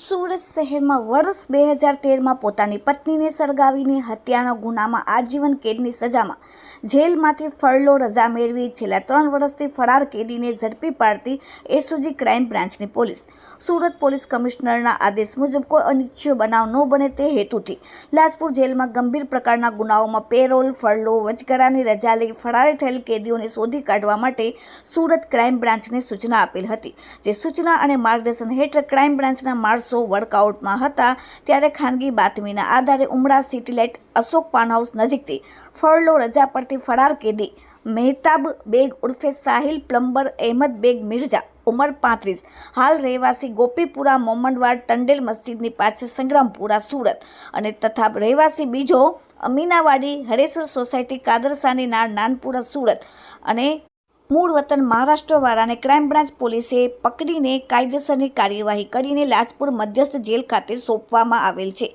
સુરત શહેરમાં વર્ષ બે હજાર તેરમાં પોતાની પત્નીને સળગાવીને હત્યાના ગુનામાં આજીવન કેદની સજામાં જેલમાંથી ફરલો રજા મેળવી છેલ્લા ત્રણ વર્ષથી ફરાર કેદીને ઝડપી પાડતી એસઓજી ક્રાઇમ બ્રાન્ચની પોલીસ. સુરત પોલીસ કમિશનરના આદેશ મુજબ કોઈ અનિચ્છ્ય બનાવ ન બને તે હેતુથી લાજપુર જેલમાં ગંભીર પ્રકારના ગુનાઓમાં પેરોલ ફરલો વચગાળાની રજા લઈ ફરાર થયેલ કેદીઓને શોધી કાઢવા માટે સુરત ક્રાઇમ બ્રાન્ચને સૂચના આપેલ હતી. જે સૂચના અને માર્ગદર્શન હેઠળ ક્રાઇમ બ્રાન્ચના માણસો વર્કઆઉટમાં હતા ત્યારે ખાનગી બાતમીના આધારે ઉમરા સિટી અશોક પાનહાઉસ નજીકથી ફરલો રજા પરથી ફરાર કેદી મહેતાબ બેગ ઉર્ફે સાહિલ, પ્લમ્બર અહેમદ બેગ મિર્ઝા, ઉંમર પાંત્રીસ, હાલ રહેવાસી ગોપીપુરા મોમનવાડ ટંડેલ મસ્જિદની પાછળ સંગ્રામપુરા, સુરત અને તથા રહેવાસી બીજો અમીનાવાડી હરેશ્વર સોસાયટી કાદરસાની નાળ નાનપુરા, સુરત અને મૂળ વતન મહારાષ્ટ્રવાળાને ક્રાઇમ બ્રાન્ચ પોલીસે પકડીને કાયદેસરની કાર્યવાહી કરીને લાજપુર મધ્યસ્થ જેલ ખાતે સોંપવામાં આવેલ છે.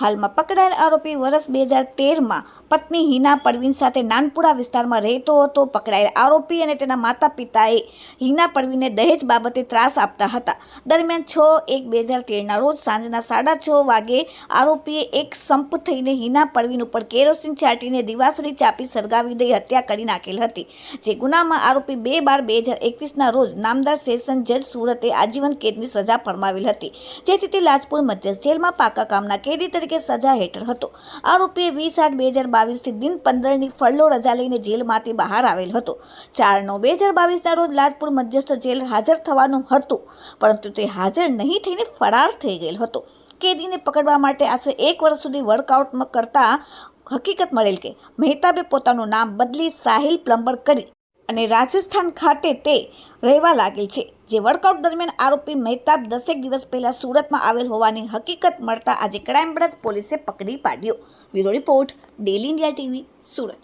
હાલમાં પકડાયેલ આરોપી વર્ષ બે હજાર તેરમાં પત્ની હિના પરવીન સાથે નાનપુરા વિસ્તારમાં રહેતો હતો. પકડાયેલ આરોપી અને તેના માતા પિતાએ હિના પરવીનને દહેજ બાબતે ત્રાસ આપતા હતા. દરમિયાન છ એક બે હજાર તેરના રોજ સાંજના સાડા છ વાગે આરોપીએ એક સંપ થઈને હિના પરવીન ઉપર કેરોસીન છાંટીને દિવાસળી ચાપી સળગાવી દઈ હત્યા કરી નાખેલ હતી. જે ગુનામાં આરોપી બે બાર બે હજાર એકવીસના રોજ નામદાર સેશન જજ સુરતે આજીવન કેદની સજા ફરમાવેલ હતી. જેથી તે લાજપુર મધ્યસ્થ જેલમાં પાકા કામના કેદી તરીકે સજા હેઠળ હતો. આરોપીએ વીસ આઠ બે હજાર બાવીસથી દિન પંદરની ફરલો રજા લઈને જેલમાંથી બહાર આવેલ હતો. ચાર નવ બે હજાર બાવીસના રોજ લાજપુર મધ્યસ્થ જેલ હાજર થવાનું હતું, પરંતુ તે હાજર નહીં થઈને ફરાર થઈ ગયેલ હતો. કેદીને પકડવા માટે આશરે એક વર્ષ સુધી વર્કઆઉટમાં કરતા હકીકત મળેલ કે મહેતાબે પોતાનું નામ બદલી સાહિલ પ્લમ્બર કરી અને રાજસ્થાન ખાતે તે રહેવા લાગેલ છે, જે વર્કઆઉટ દરમિયાન આરોપી મહેતાબ દસેક દિવસ પહેલા સુરતમાં આવેલ હોવાની હકીકત મળતા આજે ક્રાઇમ બ્રાન્ચ પોલીસે પકડી પાડ્યો. Bureau report, daily India TV, Surat.